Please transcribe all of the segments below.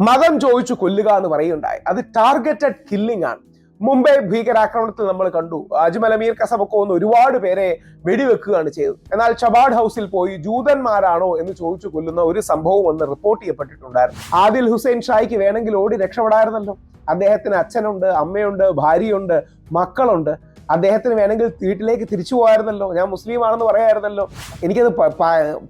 മതം ചോദിച്ചു കൊല്ലുക എന്ന് പറയുണ്ടായി അത് ടാർഗറ്റഡ് കില്ലിംഗ് ആണ്. മുംബൈ ഭീകരാക്രമണത്തിൽ നമ്മൾ കണ്ടു. അജ്മൽ അമീർ കസബൊക്കെ ഒന്ന് ഒരുപാട് പേരെ വെടിവെക്കുകയാണ് ചെയ്തത്. എന്നാൽ ചബാഡ് ഹൗസിൽ പോയി ജൂതന്മാരാണോ എന്ന് ചോദിച്ചു കൊല്ലുന്ന ഒരു സംഭവം ഒന്ന് റിപ്പോർട്ട് ചെയ്യപ്പെട്ടിട്ടുണ്ടായിരുന്നു. ആദിൽ ഹുസൈൻ ഷായ്ക്ക് വേണമെങ്കിൽ ഓടി രക്ഷപ്പെടായിരുന്നല്ലോ. അദ്ദേഹത്തിന് അച്ഛനുണ്ട് അമ്മയുണ്ട് ഭാര്യയുണ്ട് മക്കളുണ്ട്. അദ്ദേഹത്തിന് വേണമെങ്കിൽ വീട്ടിലേക്ക് തിരിച്ചു പോകായിരുന്നല്ലോ. ഞാൻ മുസ്ലിം ആണെന്ന് പറയായിരുന്നല്ലോ. എനിക്കത്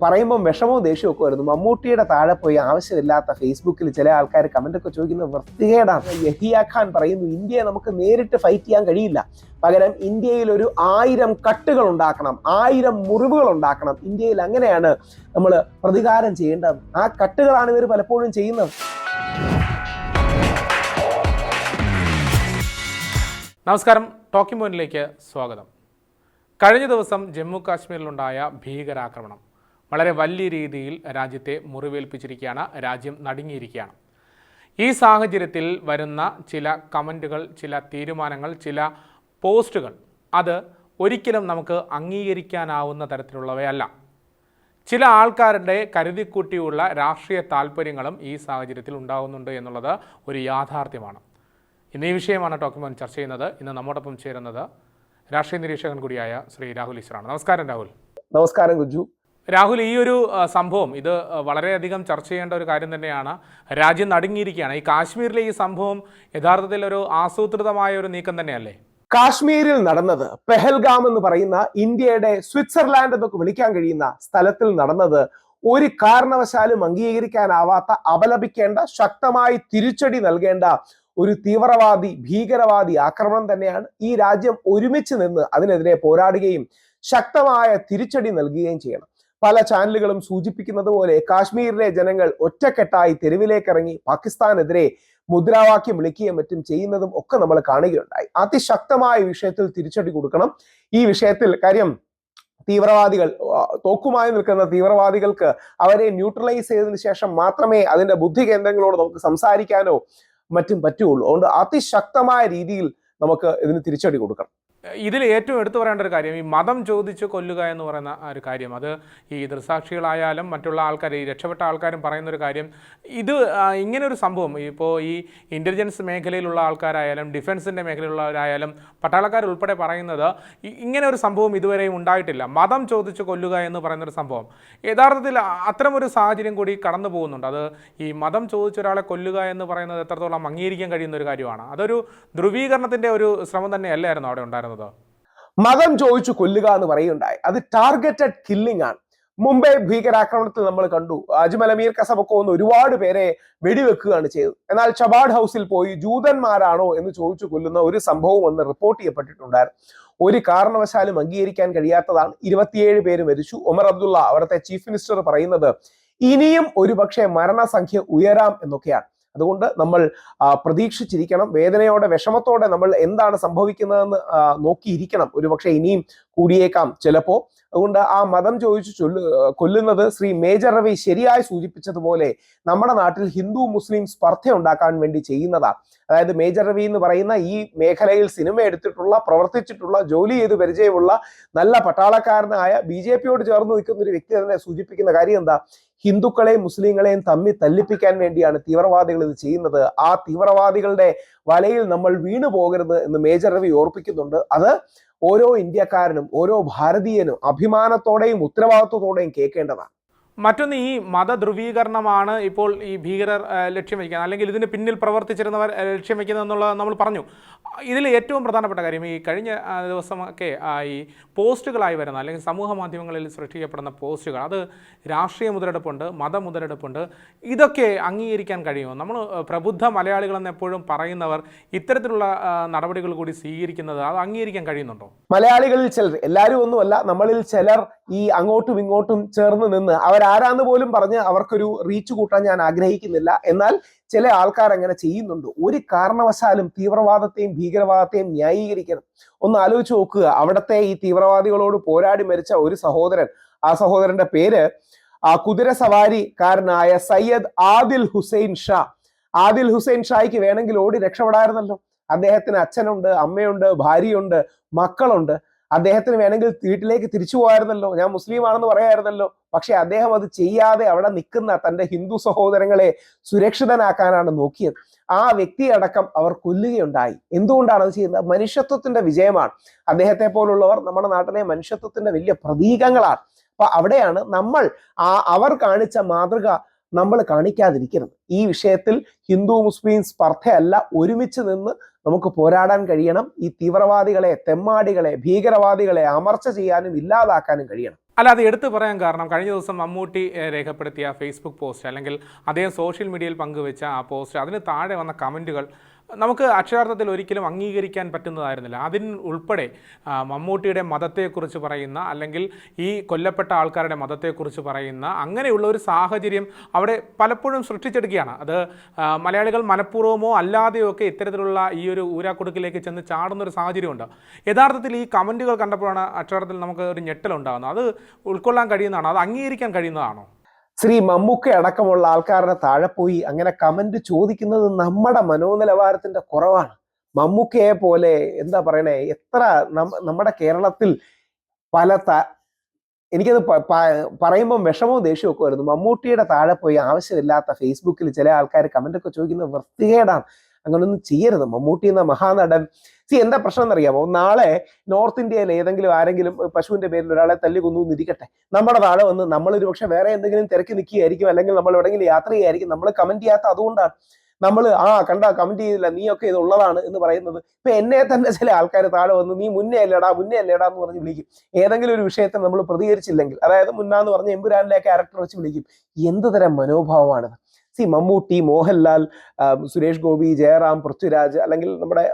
പറയുമ്പോൾ വിഷമവും ദേഷ്യവും ഒക്കെ വരുന്നു. മമ്മൂട്ടിയുടെ താഴെ പോയി ആവശ്യമില്ലാത്ത ഫേസ്ബുക്കിൽ ചില ആൾക്കാർ കമന്റ് ഒക്കെ ചോദിക്കുന്നത് വൃത്തികേടാണ് യഹിയ ഖാൻ പറയുന്നു ഇന്ത്യയെ നമുക്ക് നേരിട്ട് ഫൈറ്റ് ചെയ്യാൻ കഴിയില്ല. പകരം ഇന്ത്യയിൽ ഒരു ആയിരം കട്ടുകൾ ഉണ്ടാക്കണം ആയിരം മുറിവുകൾ ഉണ്ടാക്കണം. ഇന്ത്യയിൽ അങ്ങനെയാണ് നമ്മൾ പ്രതികാരം ചെയ്യേണ്ടത്. ആ കട്ടുകളാണ് ഇവർ പലപ്പോഴും ചെയ്യുന്നത്. നമസ്കാരം. ടോക്കിംഗ് പോയിന്റിലേക്ക് സ്വാഗതം. കഴിഞ്ഞ ദിവസം ജമ്മു കാശ്മീരിലുണ്ടായ ഭീകരാക്രമണം വളരെ വലിയ രീതിയിൽ രാജ്യത്തെ മുറിവേൽപ്പിച്ചിരിക്കുകയാണ് രാജ്യം നടുങ്ങിയിരിക്കുകയാണ്. ഈ സാഹചര്യത്തിൽ വരുന്ന ചില കമന്റുകൾ ചില തീരുമാനങ്ങൾ ചില പോസ്റ്റുകൾ അത് ഒരിക്കലും നമുക്ക് അംഗീകരിക്കാനാവുന്ന തരത്തിലുള്ളവയല്ല. ചില ആൾക്കാരുടെ കരുതിക്കൂട്ടിയുള്ള രാഷ്ട്രീയ താല്പര്യങ്ങളും ഈ സാഹചര്യത്തിൽ ഉണ്ടാകുന്നുണ്ട് എന്നുള്ളത് ഒരു യാഥാർത്ഥ്യമാണ്. ഇന്ന് ഈ വിഷയമാണ് ടോക്കിമോൻ ചർച്ച ചെയ്യുന്നത്. ഇന്ന് നമ്മോടൊപ്പം ചേരുന്നത് രാഷ്ട്രീയ നിരീക്ഷകൻ കൂടിയായ ശ്രീ രാഹുൽ ഈശ്വറാണ്. നമസ്കാരം രാഹുൽ. നമസ്കാരം ഗുജു. രാഹുൽ ഈ ഒരു സംഭവം ഇത് വളരെയധികം ചർച്ച ചെയ്യേണ്ട ഒരു കാര്യം തന്നെയാണ്. രാജ്യം നടുങ്ങിയിരിക്കുകയാണ്. ഈ കാശ്മീരിലെ ഈ സംഭവം യഥാർത്ഥത്തിൽ ഒരു ആസൂത്രിതമായ ഒരു നീക്കം തന്നെയല്ലേ? കാശ്മീരിൽ നടന്നത് പെഹൽഗാം എന്ന് പറയുന്ന ഇന്ത്യയുടെ സ്വിറ്റ്സർലാൻഡ് എന്നൊക്കെ വിളിക്കാൻ കഴിയുന്ന സ്ഥലത്തിൽ നടന്നത് ഒരു കാരണവശാലും അംഗീകരിക്കാനാവാത്ത അപലപിക്കേണ്ട ശക്തമായി തിരിച്ചടി നൽകേണ്ട ഒരു തീവ്രവാദി ഭീകരവാദി ആക്രമണം തന്നെയാണ് ഈ രാജ്യം ഒരുമിച്ച് നിന്ന് അതിനെതിരെ പോരാടുകയും ശക്തമായ തിരിച്ചടി നൽകുകയും ചെയ്യണം. പല ചാനലുകളും സൂചിപ്പിക്കുന്നത് പോലെ കാശ്മീരിലെ ജനങ്ങൾ ഒറ്റക്കെട്ടായി തെരുവിലേക്കിറങ്ങി പാകിസ്ഥാനെതിരെ മുദ്രാവാക്യം വിളിക്കുകയും മറ്റും ചെയ്യുന്നതും ഒക്കെ നമ്മൾ കാണുകയുണ്ടായി. അതിശക്തമായ വിഷയത്തിൽ തിരിച്ചടി കൊടുക്കണം. ഈ വിഷയത്തിൽ കാര്യം തീവ്രവാദികൾ തോക്കുമായി നിൽക്കുന്ന തീവ്രവാദികൾക്ക് അവരെ ന്യൂട്രലൈസ് ചെയ്തതിനു ശേഷം മാത്രമേ അതിന്റെ ബുദ്ധി കേന്ദ്രങ്ങളോട് നമുക്ക് സംസാരിക്കാനോ മറ്റും പറ്റുകയുള്ളൂ. അതുകൊണ്ട് അതിശക്തമായ രീതിയിൽ നമുക്ക് ഇതിന് തിരിച്ചടി കൊടുക്കണം. ഇതിൽ ഏറ്റവും എടുത്തു പറയേണ്ട ഒരു കാര്യം ഈ മതം ചോദിച്ച് കൊല്ലുക എന്ന് പറയുന്ന ഒരു കാര്യം അത് ഈ ദൃസാക്ഷികളായാലും മറ്റുള്ള ആൾക്കാർ ഈ രക്ഷപ്പെട്ട ആൾക്കാരും പറയുന്ന ഒരു കാര്യം ഇത് ഇങ്ങനൊരു സംഭവം ഇപ്പോൾ ഈ ഇന്റലിജൻസ് മേഖലയിലുള്ള ആൾക്കാരായാലും ഡിഫൻസിന്റെ മേഖലയിലുള്ളവരായാലും പട്ടാളക്കാരുൾപ്പെടെ പറയുന്നത് ഇങ്ങനെ ഒരു സംഭവം ഇതുവരെയും ഉണ്ടായിട്ടില്ല. മതം ചോദിച്ച് കൊല്ലുക എന്ന് പറയുന്നൊരു സംഭവം. യഥാർത്ഥത്തിൽ അത്തരമൊരു സാഹചര്യം കൂടി കടന്നു പോകുന്നുണ്ട്. അത് ഈ മതം ചോദിച്ച ഒരാളെ കൊല്ലുക എന്ന് പറയുന്നത് എത്രത്തോളം അംഗീകരിക്കാൻ കഴിയുന്ന ഒരു കാര്യമാണ്. അതൊരു ധ്രുവീകരണത്തിന്റെ ഒരു ശ്രമം തന്നെയല്ലായിരുന്നു അവിടെ ഉണ്ടായിരുന്നത്? മതം ചോദിച്ചു കൊല്ലുക എന്ന് പറയുകയുണ്ടായി. അത് ടാർഗറ്റഡ് കില്ലിംഗ് ആണ്. മുംബൈ ഭീകരാക്രമണത്തിൽ നമ്മൾ കണ്ടു. അജ്മൽ അമീർ കസബൊക്കെ ഒന്ന് ഒരുപാട് പേരെ വെടിവെക്കുകയാണ് ചെയ്തത്. എന്നാൽ ചബാഡ് ഹൗസിൽ പോയി ജൂതന്മാരാണോ എന്ന് ചോദിച്ചു കൊല്ലുന്ന ഒരു സംഭവം ഒന്ന് റിപ്പോർട്ട് ചെയ്യപ്പെട്ടിട്ടുണ്ടായിരുന്നു. ഒരു കാരണവശാലും അംഗീകരിക്കാൻ കഴിയാത്തതാണ്. ഇരുപത്തിയേഴ് പേര് മരിച്ചു. ഒമർ അബ്ദുള്ള അവിടുത്തെ ചീഫ് മിനിസ്റ്റർ പറയുന്നത് ഇനിയും ഒരുപക്ഷെ മരണസംഖ്യ ഉയരാം എന്നൊക്കെയാണ്. അതുകൊണ്ട് നമ്മൾ പ്രതീക്ഷിച്ചിരിക്കണം. വേദനയോടെ വിഷമത്തോടെ നമ്മൾ എന്താണ് സംഭവിക്കുന്നതെന്ന് നോക്കിയിരിക്കണം നോക്കിയിരിക്കണം. ഒരുപക്ഷെ ഇനിയും കൂടിയേക്കാം ചിലപ്പോ. അതുകൊണ്ട് ആ മതം ചോദിച്ചു ചൊല്ലു കൊല്ലുന്നത് ശ്രീ മേജർ റവി ശരിയായി സൂചിപ്പിച്ചതുപോലെ നമ്മുടെ നാട്ടിൽ ഹിന്ദു മുസ്ലിം സ്പർദ്ധ ഉണ്ടാക്കാൻ വേണ്ടി ചെയ്യുന്നതാ. അതായത് മേജർ റവി എന്ന് പറയുന്ന ഈ മേഖലയിൽ സിനിമ എടുത്തിട്ടുള്ള പ്രവർത്തിച്ചിട്ടുള്ള ജോലി ചെയ്ത് പരിചയമുള്ള നല്ല പട്ടാളക്കാരനായ ബി ജെ പിയോട് ചേർന്ന് നിൽക്കുന്ന ഒരു വ്യക്തി തന്നെ സൂചിപ്പിക്കുന്ന കാര്യം എന്താ? ഹിന്ദുക്കളെയും മുസ്ലിങ്ങളെയും തമ്മിൽ തല്ലിപ്പിക്കാൻ വേണ്ടിയാണ് തീവ്രവാദികൾ ഇത് ചെയ്യുന്നത്. ആ തീവ്രവാദികളുടെ വലയിൽ നമ്മൾ വീണു പോകരുത് എന്ന് മേജർ രവി ഓർപ്പിക്കുന്നുണ്ട്. അത് ഓരോ ഇന്ത്യക്കാരനും ഓരോ ഭാരതീയനും അഭിമാനത്തോടെയും ഉത്തരവാദിത്വത്തോടെയും കേൾക്കേണ്ടതാണ്. മറ്റൊന്ന് ഈ മത മതധ്രുവീകരണമാണ് ഇപ്പോൾ ഈ ഭീകരർ ലക്ഷ്യം വയ്ക്കുന്നത്. അല്ലെങ്കിൽ ഇതിന് പിന്നിൽ പ്രവർത്തിച്ചിരുന്നവർ ലക്ഷ്യം വയ്ക്കുന്നത് എന്നുള്ളത് നമ്മൾ പറഞ്ഞു. ഇതിൽ ഏറ്റവും പ്രധാനപ്പെട്ട കാര്യം ഈ കഴിഞ്ഞ ദിവസമൊക്കെ ഈ പോസ്റ്റുകളായി വരുന്ന അല്ലെങ്കിൽ സമൂഹ മാധ്യമങ്ങളിൽ സൃഷ്ടിക്കപ്പെടുന്ന പോസ്റ്റുകൾ അത് രാഷ്ട്രീയ മുതലെടുപ്പുണ്ട് മത മുതലെടുപ്പുണ്ട്. ഇതൊക്കെ അംഗീകരിക്കാൻ കഴിയുമോ? നമ്മൾ പ്രബുദ്ധ മലയാളികളെന്ന് എപ്പോഴും പറയുന്നവർ ഇത്തരത്തിലുള്ള നടപടികൾ കൂടി സ്വീകരിക്കുന്നത് അത് അംഗീകരിക്കാൻ കഴിയുന്നുണ്ടോ? മലയാളികളിൽ ചിലർ എല്ലാവരും ഒന്നുമല്ല നമ്മളിൽ ചിലർ ഈ അങ്ങോട്ടും ഇങ്ങോട്ടും ചേർന്ന് നിന്ന് അവരാരാന്ന് പോലും പറഞ്ഞ് അവർക്കൊരു റീച്ച് കൂട്ടാൻ ഞാൻ ആഗ്രഹിക്കുന്നില്ല. എന്നാൽ ചില ആൾക്കാർ അങ്ങനെ ചെയ്യുന്നുണ്ട്. ഒരു കാരണവശാലും തീവ്രവാദത്തെയും ഭീകരവാദത്തെയും ന്യായീകരിക്കണം. ഒന്ന് ആലോചിച്ച് നോക്കുക. അവിടുത്തെ ഈ തീവ്രവാദികളോട് പോരാടി മരിച്ച ഒരു സഹോദരൻ. ആ സഹോദരന്റെ പേര് ആ കുതിര സവാരിക്കാരനായ സയ്യദ് ആദിൽ ഹുസൈൻ ഷാ. ആദിൽ ഹുസൈൻ ഷായ്ക്ക് വേണമെങ്കിൽ ഓടി രക്ഷപ്പെടായിരുന്നല്ലോ. അദ്ദേഹത്തിന് അച്ഛനുണ്ട് അമ്മയുണ്ട് ഭാര്യയുണ്ട് മക്കളുണ്ട്. അദ്ദേഹത്തിന് വേണമെങ്കിൽ വീട്ടിലേക്ക് തിരിച്ചു പോകായിരുന്നല്ലോ ഞാൻ മുസ്ലിം ആണെന്ന് പറയായിരുന്നല്ലോ പക്ഷെ അദ്ദേഹം അത് ചെയ്യാതെ അവിടെ നിൽക്കുന്ന തന്റെ ഹിന്ദു സഹോദരങ്ങളെ സുരക്ഷിതനാക്കാനാണ് നോക്കിയത്. ആ വ്യക്തിയടക്കം അവർ കൊല്ലുകയുണ്ടായി. എന്തുകൊണ്ടാണ് അത് ചെയ്യുന്നത്? മനുഷ്യത്വത്തിന്റെ വിജയമാണ്. അദ്ദേഹത്തെ പോലുള്ളവർ നമ്മുടെ നാട്ടിലെ മനുഷ്യത്വത്തിന്റെ വലിയ പ്രതീകങ്ങളാണ്. അപ്പൊ അവിടെയാണ് നമ്മൾ ആ അവർ കാണിച്ച മാതൃക നമ്മൾ കാണിക്കാതിരിക്കുന്നത്. ഈ വിഷയത്തിൽ ഹിന്ദു മുസ്ലിം സ്പർദ്ധയല്ല ഒരുമിച്ച് നിന്ന് നമുക്ക് പോരാടാൻ കഴിയണം. ഈ തീവ്രവാദികളെ തെമ്മാടികളെ ഭീകരവാദികളെ അമർച്ച ചെയ്യാനും ഇല്ലാതാക്കാനും കഴിയണം. അല്ല അത് എടുത്തു പറയാൻ കാരണം കഴിഞ്ഞ ദിവസം മമ്മൂട്ടി രേഖപ്പെടുത്തിയ ഫേസ്ബുക്ക് പോസ്റ്റ് അല്ലെങ്കിൽ അദ്ദേഹം സോഷ്യൽ മീഡിയയിൽ പങ്കുവെച്ച ആ പോസ്റ്റ്. അതിന് താഴെ വന്ന കമന്റുകൾ നമുക്ക് അക്ഷരാർത്ഥത്തിൽ ഒരിക്കലും അംഗീകരിക്കാൻ പറ്റുന്നതായിരുന്നില്ല. അതിന് ഉൾപ്പെടെ മമ്മൂട്ടിയുടെ മതത്തെക്കുറിച്ച് പറയുന്ന അല്ലെങ്കിൽ ഈ കൊല്ലപ്പെട്ട ആൾക്കാരുടെ മതത്തെക്കുറിച്ച് പറയുന്ന അങ്ങനെയുള്ള ഒരു സാഹചര്യം അവിടെ പലപ്പോഴും സൃഷ്ടിച്ചെടുക്കുകയാണ്. അത് മലയാളികൾ മനഃപൂർവമോ അല്ലാതെയോ ഒക്കെ ഇത്തരത്തിലുള്ള ഈ ഒരു ഊരാക്കുടുക്കിലേക്ക് ചെന്ന് ചാടുന്ന ഒരു സാഹചര്യമുണ്ട്. യഥാർത്ഥത്തിൽ ഈ കമന്റുകൾ കണ്ടപ്പോഴാണ് അക്ഷരാർത്ഥത്തിൽ നമുക്ക് ഒരു ഞെട്ടലുണ്ടാകുന്നത്. അത് ഉൾക്കൊള്ളാൻ കഴിയുന്നതാണോ? അത് അംഗീകരിക്കാൻ കഴിയുന്നതാണോ? ശ്രീ മമ്മൂക്ക അടക്കമുള്ള ആൾക്കാരുടെ താഴെ പോയി അങ്ങനെ കമന്റ് ചോദിക്കുന്നത് നമ്മുടെ മനോനിലവാരത്തിന്റെ കുറവാണ്. മമ്മൂക്കയെ പോലെ എന്താ പറയണേ എത്ര നമ്മുടെ കേരളത്തിൽ പല ത എനിക്കത് പറയുമ്പോൾ വിഷമവും ദേഷ്യവും ഒക്കെ വരുന്നു. മമ്മൂട്ടിയുടെ താഴെ പോയി ആവശ്യമില്ലാത്ത ഫേസ്ബുക്കിൽ ചില ആൾക്കാർ കമന്റ് ഒക്കെ ചോദിക്കുന്നത് വൃത്തികേടാണ്. അങ്ങനൊന്നും ചെയ്യരുത്. മമ്മൂട്ടി എന്ന മഹാനടൻ. സി എന്താ പ്രശ്നം എന്നറിയാമോ? നാളെ നോർത്ത് ഇന്ത്യയിൽ ഏതെങ്കിലും ആരെങ്കിലും പശുവിന്റെ പേരിൽ ഒരാളെ തല്ലി കൊന്നു എന്നിരിക്കട്ടെ നമ്മുടെ താഴെ വന്ന് നമ്മൾ ഒരു പക്ഷെ വേറെ എന്തെങ്കിലും തിരക്ക് നിൽക്കുകയായിരിക്കും അല്ലെങ്കിൽ നമ്മൾ എവിടെയെങ്കിലും യാത്ര ചെയ്യായിരിക്കും നമ്മൾ കമന്റ് ചെയ്യാത്ത അതുകൊണ്ടാണ്. നമ്മൾ ആ കണ്ട കമന്റ് ചെയ്തില്ല നീയൊക്കെ ഇത് ഉള്ളതാണ് എന്ന് പറയുന്നത്. ഇപ്പൊ എന്നെ തന്നെ ചില ആൾക്കാർ താഴെ വന്ന് നീ മുന്നേ അല്ലേടാ മുന്നേ അല്ലേടാ എന്ന് പറഞ്ഞ് വിളിക്കും. ഏതെങ്കിലും ഒരു വിഷയത്തെ നമ്മൾ പ്രതികരിച്ചില്ലെങ്കിൽ അതായത് മുന്നാന്ന് പറഞ്ഞ എമ്പുരാനിലെ ക്യാരക്ടർ വെച്ച് വിളിക്കും. എന്ത് തരം മനോഭാവമാണിത്? സി മമ്മൂട്ടി മോഹൻലാൽ സുരേഷ് ഗോപി ജയറാം പൃഥ്വിരാജ് അല്ലെങ്കിൽ നമ്മുടെ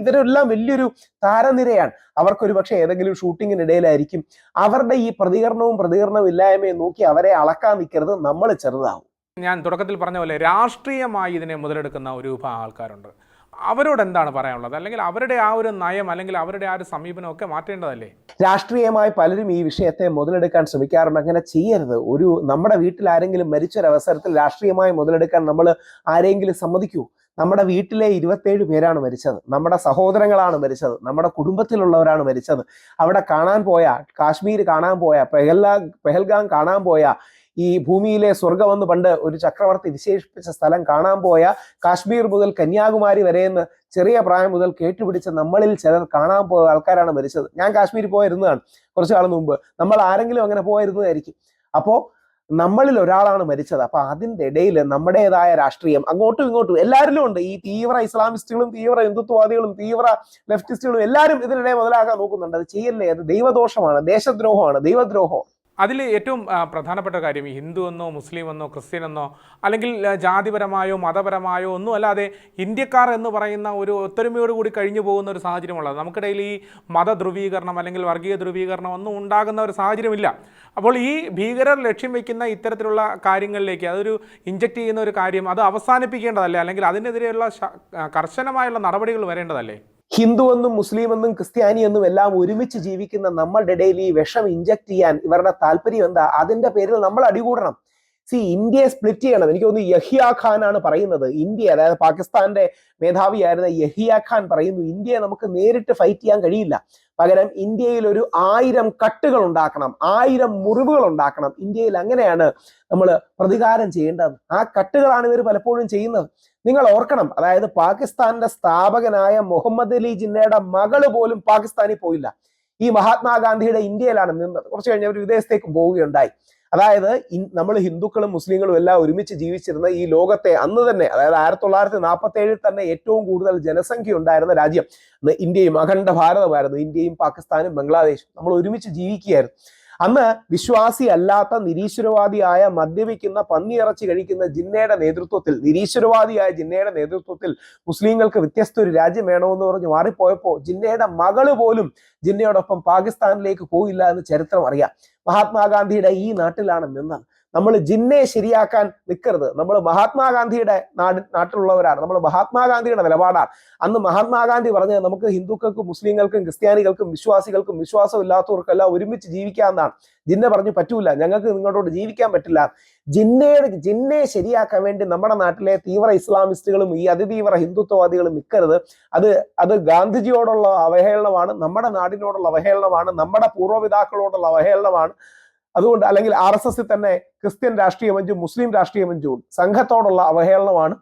ഇവരെല്ലാം വലിയൊരു താരനിരയാണ്. അവർക്കൊരു പക്ഷേ ഏതെങ്കിലും ഷൂട്ടിങ്ങിനിടയിലായിരിക്കും. അവരുടെ ഈ പ്രതികരണവും പ്രതികരണവും ഇല്ലായ്മയും നോക്കി അവരെ അളക്കാൻ നിൽക്കരുത്. നമ്മൾ ചെറുതാവും. ഞാൻ തുടക്കത്തിൽ പറഞ്ഞ പോലെ രാഷ്ട്രീയമായി ഇതിനെ മുതലെടുക്കുന്ന ഒരു വിഭാഗം ആൾക്കാരുണ്ട്. അവരോട് എന്താണ് പറയാനുള്ളത്? അല്ലെങ്കിൽ അവരുടെ ആ ഒരു നയം അല്ലെങ്കിൽ അവരുടെ ആ ഒരു സമീപനമൊക്കെ മാറ്റേണ്ടതല്ലേ? രാഷ്ട്രീയമായി പലരും ഈ വിഷയത്തെ മുതലെടുക്കാൻ ശ്രമിക്കാറുണ്ട്. അങ്ങനെ ചെയ്യരുത്. ഒരു നമ്മുടെ വീട്ടിൽ ആരെങ്കിലും മരിച്ചൊരവസരത്തിൽ രാഷ്ട്രീയമായി മുതലെടുക്കാൻ നമ്മൾ ആരെങ്കിലും സമ്മതിക്കൂ. നമ്മുടെ വീട്ടിലെ ഇരുപത്തേഴ് പേരാണ് മരിച്ചത്. നമ്മുടെ സഹോദരങ്ങളാണ് മരിച്ചത്. നമ്മുടെ കുടുംബത്തിലുള്ളവരാണ് മരിച്ചത്. അവിടെ കാണാൻ പോയ കാശ്മീർ കാണാൻ പോയ പെഹൽ പെഹൽഗാം കാണാൻ പോയ ഈ ഭൂമിയിലെ സ്വർഗമെന്ന് പണ്ട് ഒരു ചക്രവർത്തി വിശേഷിപ്പിച്ച സ്ഥലം കാണാൻ പോയ കാശ്മീർ മുതൽ കന്യാകുമാരി വരെ വരെയെന്ന് ചെറിയ പ്രായം മുതൽ കേട്ടുപിടിച്ച നമ്മളിൽ ചിലർ കാണാൻ പോയ ആൾക്കാരാണ് മരിച്ചത്. ഞാൻ കാശ്മീരിൽ പോയിരുന്നതാണ് കുറച്ചു കാലം മുമ്പ്. നമ്മൾ ആരെങ്കിലും അങ്ങനെ പോയിരുന്നതായിരിക്കും. അപ്പോ നമ്മളിൽ ഒരാളാണ് മരിച്ചത്. അപ്പൊ അതിന്റെ ഇടയിൽ നമ്മുടേതായ രാഷ്ട്രീയം അങ്ങോട്ടും ഇങ്ങോട്ടും എല്ലാവരിലും ഉണ്ട്. ഈ തീവ്ര ഇസ്ലാമിസ്റ്റുകളും തീവ്ര ഹിന്ദുത്വവാദികളും തീവ്ര ലെഫ്റ്റിസ്റ്റുകളും എല്ലാവരും ഇതിനിടെ മുതലാക്കാൻ നോക്കുന്നുണ്ട്. അത് ചെയ്യല്ലേ? അത് ദൈവദോഷമാണ് ദേശദ്രോഹമാണ് ദൈവദ്രോഹം. അതിൽ ഏറ്റവും പ്രധാനപ്പെട്ട കാര്യം ഹിന്ദു എന്നോ മുസ്ലിം എന്നോ ക്രിസ്ത്യൻ എന്നോ അല്ലെങ്കിൽ ജാതിപരമായോ മതപരമായോ ഒന്നും അല്ലാതെ ഇന്ത്യക്കാർ എന്ന് പറയുന്ന ഒരു ഒത്തൊരുമയോട് കൂടി കഴിഞ്ഞു പോകുന്ന ഒരു സാഹചര്യമുള്ളത്. നമുക്കിടയിൽ ഈ മത ധ്രുവീകരണം അല്ലെങ്കിൽ വർഗീയ ധ്രുവീകരണം ഒന്നും ഉണ്ടാകുന്ന ഒരു സാഹചര്യമില്ല. അപ്പോൾ ഈ ഭീകരർ ലക്ഷ്യം വയ്ക്കുന്ന ഇത്തരത്തിലുള്ള കാര്യങ്ങളിലേക്ക് അതൊരു ഇൻജക്റ്റ് ചെയ്യുന്ന ഒരു കാര്യം അത് അവസാനിപ്പിക്കേണ്ടതല്ലേ? അല്ലെങ്കിൽ അതിനെതിരെയുള്ള കർശനമായുള്ള നടപടികൾ വരേണ്ടതല്ലേ? ഹിന്ദു എന്നും മുസ്ലിം എന്നും ക്രിസ്ത്യാനി എന്നും എല്ലാം ഒരുമിച്ച് ജീവിക്കുന്ന നമ്മളുടെ ഇടയിൽ ഈ വിഷം ഇഞ്ചക്ട് ചെയ്യാൻ ഇവരുടെ താല്പര്യം എന്താ? അതിന്റെ പേരിൽ നമ്മൾ അടികൂടണം. സി ഇന്ത്യയെ സ്പ്ലിറ്റ് ചെയ്യണം. എനിക്ക് തോന്നുന്നു യഹിയ ഖാൻ ആണ് പറയുന്നത്. ഇന്ത്യ അതായത് പാകിസ്ഥാന്റെ മേധാവിയായിരുന്ന യഹിയ ഖാൻ പറയുന്നു ഇന്ത്യയെ നമുക്ക് നേരിട്ട് ഫൈറ്റ് ചെയ്യാൻ കഴിയില്ല. പകരം ഇന്ത്യയിൽ ഒരു ആയിരം കട്ടുകൾ ഉണ്ടാക്കണം ആയിരം മുറിവുകൾ ഉണ്ടാക്കണം. ഇന്ത്യയിൽ അങ്ങനെയാണ് നമ്മൾ പ്രതികാരം ചെയ്യേണ്ടത്. ആ കട്ടുകളാണ് ഇവർ പലപ്പോഴും ചെയ്യുന്നത്. നിങ്ങൾ ഓർക്കണം അതായത് പാകിസ്ഥാന്റെ സ്ഥാപകനായ മുഹമ്മദ് അലി ജിന്നയുടെ മകൾ പോലും പാകിസ്ഥാനിൽ പോയില്ല. ഈ മഹാത്മാഗാന്ധിയുടെ ഇന്ത്യയിലാണ് നിന്നത്. കുറച്ച് കഴിഞ്ഞ് അവർ വിദേശത്തേക്ക് പോവുകയുണ്ടായി. അതായത് നമ്മൾ ഹിന്ദുക്കളും മുസ്ലിങ്ങളും എല്ലാം ഒരുമിച്ച് ജീവിച്ചിരുന്ന ഈ ലോകത്തെ അന്ന് തന്നെ അതായത് ആയിരത്തി തൊള്ളായിരത്തി നാൽപ്പത്തി ഏഴിൽ തന്നെ ഏറ്റവും കൂടുതൽ ജനസംഖ്യ ഉണ്ടായിരുന്ന രാജ്യം ഇന്ത്യയും അഖണ്ഡ ഭാരതമായിരുന്നു. ഇന്ത്യയും പാകിസ്ഥാനും ബംഗ്ലാദേശും നമ്മൾ ഒരുമിച്ച് ജീവിക്കുകയായിരുന്നു. അന്ന് വിശ്വാസി അല്ലാത്ത നിരീശ്വരവാദിയായ മദ്യപിക്കുന്ന പന്നിയിറച്ചി കഴിക്കുന്ന ജിന്നയുടെ നേതൃത്വത്തിൽ നിരീശ്വരവാദിയായ ജിന്നയുടെ നേതൃത്വത്തിൽ മുസ്ലിങ്ങൾക്ക് വ്യത്യസ്ത ഒരു രാജ്യം വേണമെന്ന് പറഞ്ഞ് മാറിപ്പോയപ്പോൾ ജിന്നയുടെ മകൾ പോലും ജിന്നയോടൊപ്പം പാകിസ്ഥാനിലേക്ക് പോയില്ല എന്ന് ചരിത്രം അറിയാം. മഹാത്മാഗാന്ധിയുടെ ഈ നാട്ടിലാണ് നിന്നത്. നമ്മൾ ജിന്നെ ശരിയാക്കാൻ നിൽക്കരുത് നമ്മൾ മഹാത്മാഗാന്ധിയുടെ നാട് നാട്ടിലുള്ളവരാണ്. നമ്മൾ മഹാത്മാഗാന്ധിയുടെ നിലപാടാണ്. അന്ന് മഹാത്മാഗാന്ധി പറഞ്ഞത് നമുക്ക് ഹിന്ദുക്കൾക്കും മുസ്ലിങ്ങൾക്കും ക്രിസ്ത്യാനികൾക്കും വിശ്വാസികൾക്കും വിശ്വാസം ഇല്ലാത്തവർക്കെല്ലാം ഒരുമിച്ച് ജീവിക്കാമെന്നാണ് ജിന്ന പറഞ്ഞു പറ്റൂല. ഞങ്ങൾക്ക് നിങ്ങളോട് ജീവിക്കാൻ പറ്റില്ല. ജിന്നയുടെ ജിന്നെ ശരിയാക്കാൻ വേണ്ടി നമ്മുടെ നാട്ടിലെ തീവ്ര ഇസ്ലാമിസ്റ്റുകളും ഈ അതിതീവ്ര ഹിന്ദുത്വവാദികളും നിൽക്കരുത് അത് അത് ഗാന്ധിജിയോടുള്ള അവഹേളനമാണ് നമ്മുടെ നാടിനോടുള്ള അവഹേളനമാണ് നമ്മുടെ പൂർവപിതാക്കളോടുള്ള അവഹേളനമാണ്. അതുകൊണ്ട് അല്ലെങ്കിൽ ആർ എസ് എസിൽ തന്നെ ക്രിസ്ത്യൻ രാഷ്ട്രീയ മഞ്ചും മുസ്ലിം രാഷ്ട്രീയ മഞ്ചും ഉണ്ട് സംഘത്തോടുള്ള അവഹേളനമാണ്.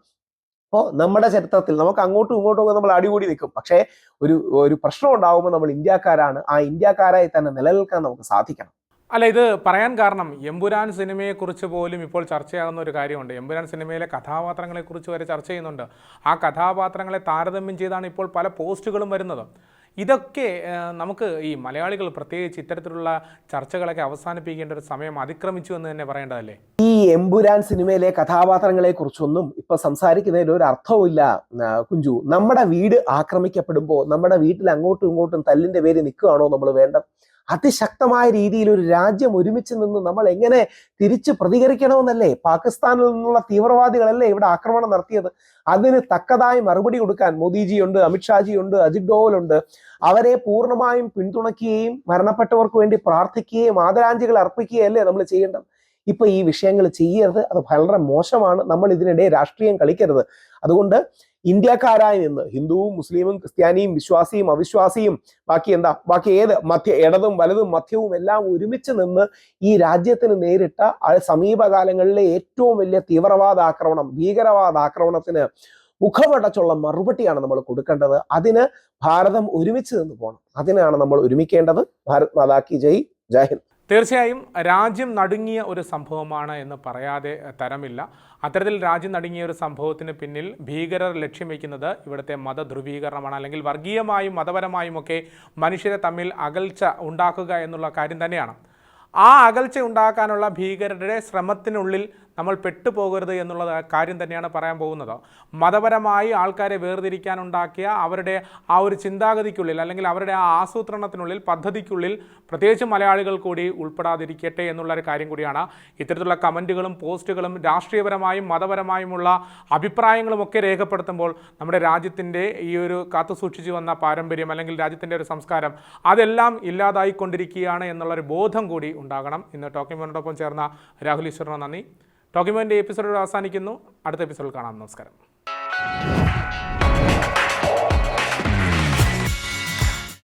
അപ്പോൾ നമ്മുടെ ചരിത്രത്തിൽ നമുക്ക് അങ്ങോട്ടും ഇങ്ങോട്ടും ഒക്കെ നമ്മൾ അടികൂടി നിൽക്കും. പക്ഷേ ഒരു ഒരു പ്രശ്നം ഉണ്ടാകുമ്പോൾ നമ്മൾ ഇന്ത്യക്കാരാണ്. ആ ഇന്ത്യക്കാരായി തന്നെ നിലനിൽക്കാൻ നമുക്ക് സാധിക്കണം. അല്ല ഇത് പറയാൻ കാരണം എമ്പുരാൻ സിനിമയെക്കുറിച്ച് പോലും ഇപ്പോൾ ചർച്ചയാകുന്ന ഒരു കാര്യമുണ്ട്. എമ്പുരാൻ സിനിമയിലെ കഥാപാത്രങ്ങളെക്കുറിച്ച് വരെ ചർച്ച ചെയ്യുന്നുണ്ട്. ആ കഥാപാത്രങ്ങളെ താരതമ്യം ചെയ്താണ് ഇപ്പോൾ പല പോസ്റ്റുകളും വരുന്നത്. ഇതൊക്കെ നമുക്ക് ഈ മലയാളികൾ പ്രത്യേകിച്ച് ഇത്തരത്തിലുള്ള ചർച്ചകളൊക്കെ അവസാനിപ്പിക്കേണ്ട ഒരു സമയം അതിക്രമിച്ചു എന്ന് തന്നെ പറയേണ്ടതല്ലേ? ഈ എമ്പുരാൻ സിനിമയിലെ കഥാപാത്രങ്ങളെ കുറിച്ചൊന്നും ഇപ്പൊ സംസാരിക്കുന്നതിൽ ഒരു അർത്ഥവുമില്ല കുഞ്ചു. നമ്മുടെ വീട് ആക്രമിക്കപ്പെടുമ്പോൾ നമ്മുടെ വീട്ടിൽ അങ്ങോട്ടും ഇങ്ങോട്ടും തല്ലിന്റെ പേര് നിൽക്കുകയാണോ നമ്മൾ വേണ്ടത്? അതിശക്തമായ രീതിയിൽ ഒരു രാജ്യം ഒരുമിച്ച് നിന്ന് നമ്മൾ എങ്ങനെ തിരിച്ച് പ്രതികരിക്കണമെന്നല്ലേ? പാകിസ്ഥാനിൽ നിന്നുള്ള തീവ്രവാദികളല്ലേ ഇവിടെ ആക്രമണം നടത്തിയത്? അതിന് തക്കതായി മറുപടി കൊടുക്കാൻ മോദിജിയുണ്ട് അമിത്ഷാജിയുണ്ട് അജിത് ഡോവലുണ്ട്. അവരെ പൂർണമായും പിന്തുണയ്ക്കുകയും മരണപ്പെട്ടവർക്ക് വേണ്ടി പ്രാർത്ഥിക്കുകയും ആദരാഞ്ജലികൾ അർപ്പിക്കുകയല്ലേ നമ്മൾ ചെയ്യേണ്ടത്? ഇപ്പൊ ഈ വിഷയങ്ങൾ ചെയ്യരുത്. അത് വളരെ മോശമാണ്. നമ്മൾ ഇതിനിടെ രാഷ്ട്രീയം കളിക്കരുത്. അതുകൊണ്ട് ഇന്ത്യക്കാരായി നിന്ന് ഹിന്ദുവും മുസ്ലിമും ക്രിസ്ത്യാനിയും വിശ്വാസിയും അവിശ്വാസിയും ബാക്കി എന്താ? ബാക്കി ഏത്? മധ്യ ഇടതും വലതും മധ്യവും എല്ലാം ഒരുമിച്ച് നിന്ന് ഈ രാജ്യത്തിന് നേരിട്ട സമീപകാലങ്ങളിലെ ഏറ്റവും വലിയ തീവ്രവാദ ആക്രമണം ഭീകരവാദ ആക്രമണത്തിന് മുഖമടച്ചുള്ള മറുപടിയാണ് നമ്മൾ കൊടുക്കേണ്ടത്. അതിന് ഭാരതം ഒരുമിച്ച് നിന്ന് പോകണം. അതിനാണ് നമ്മൾ ഒരുമിക്കേണ്ടത്. ഭാരത് മാതാക്കി ജയ്. ജയ് ഹിന്ദ്. തീർച്ചയായും രാജ്യം നടുങ്ങിയ ഒരു സംഭവമാണ് എന്ന് പറയാതെ തരമില്ല. അത്തരത്തിൽ രാജ്യം നടുങ്ങിയ ഒരു സംഭവത്തിന് പിന്നിൽ ഭീകരർ ലക്ഷ്യം വയ്ക്കുന്നത് ഇവിടുത്തെ മതധ്രുവീകരണമാണ്. അല്ലെങ്കിൽ വർഗീയമായും മതപരമായും ഒക്കെ മനുഷ്യരെ തമ്മിൽ അകൽച്ച ഉണ്ടാക്കുക എന്നുള്ള കാര്യം തന്നെയാണ്. ആ അകൽച്ച ഉണ്ടാക്കാനുള്ള ഭീകരരുടെ ശ്രമത്തിനുള്ളിൽ നമ്മൾ പെട്ടുപോകരുത് എന്നുള്ള കാര്യം തന്നെയാണ് പറയാൻ പോകുന്നത്. മതപരമായി ആൾക്കാരെ വേർതിരിക്കാനുണ്ടാക്കിയ അവരുടെ ആ ഒരു ചിന്താഗതിക്കുള്ളിൽ അല്ലെങ്കിൽ അവരുടെ ആ ആസൂത്രണത്തിനുള്ളിൽ പദ്ധതിക്കുള്ളിൽ പ്രത്യേകിച്ച് മലയാളികൾ കൂടി ഉൾപ്പെടാതിരിക്കട്ടെ എന്നുള്ള ഒരു കാര്യം കൂടിയാണ്. ഇത്തരത്തിലുള്ള കമന്റുകളും പോസ്റ്റുകളും രാഷ്ട്രീയപരമായും മതപരമായുമുള്ള അഭിപ്രായങ്ങളുമൊക്കെ രേഖപ്പെടുത്തുമ്പോൾ നമ്മുടെ രാജ്യത്തിന്റെ ഈ ഒരു കാത്തു സൂക്ഷിച്ചു വന്ന പാരമ്പര്യം അല്ലെങ്കിൽ രാജ്യത്തിന്റെ ഒരു സംസ്കാരം അതെല്ലാം ഇല്ലാതായിക്കൊണ്ടിരിക്കുകയാണ് എന്നുള്ളൊരു ബോധം കൂടി ഉണ്ടാകണം. ഇന്ന് ടോക്കിംഗ് മോനോടൊപ്പം ചേർന്ന രാഹുൽ ഈശ്വറിന് നന്ദി. ടോക്കിമോന്റെ എപ്പിസോഡ് അവസാനിക്കുന്നു. അടുത്ത എപ്പിസോഡിൽ കാണാം. നമസ്കാരം.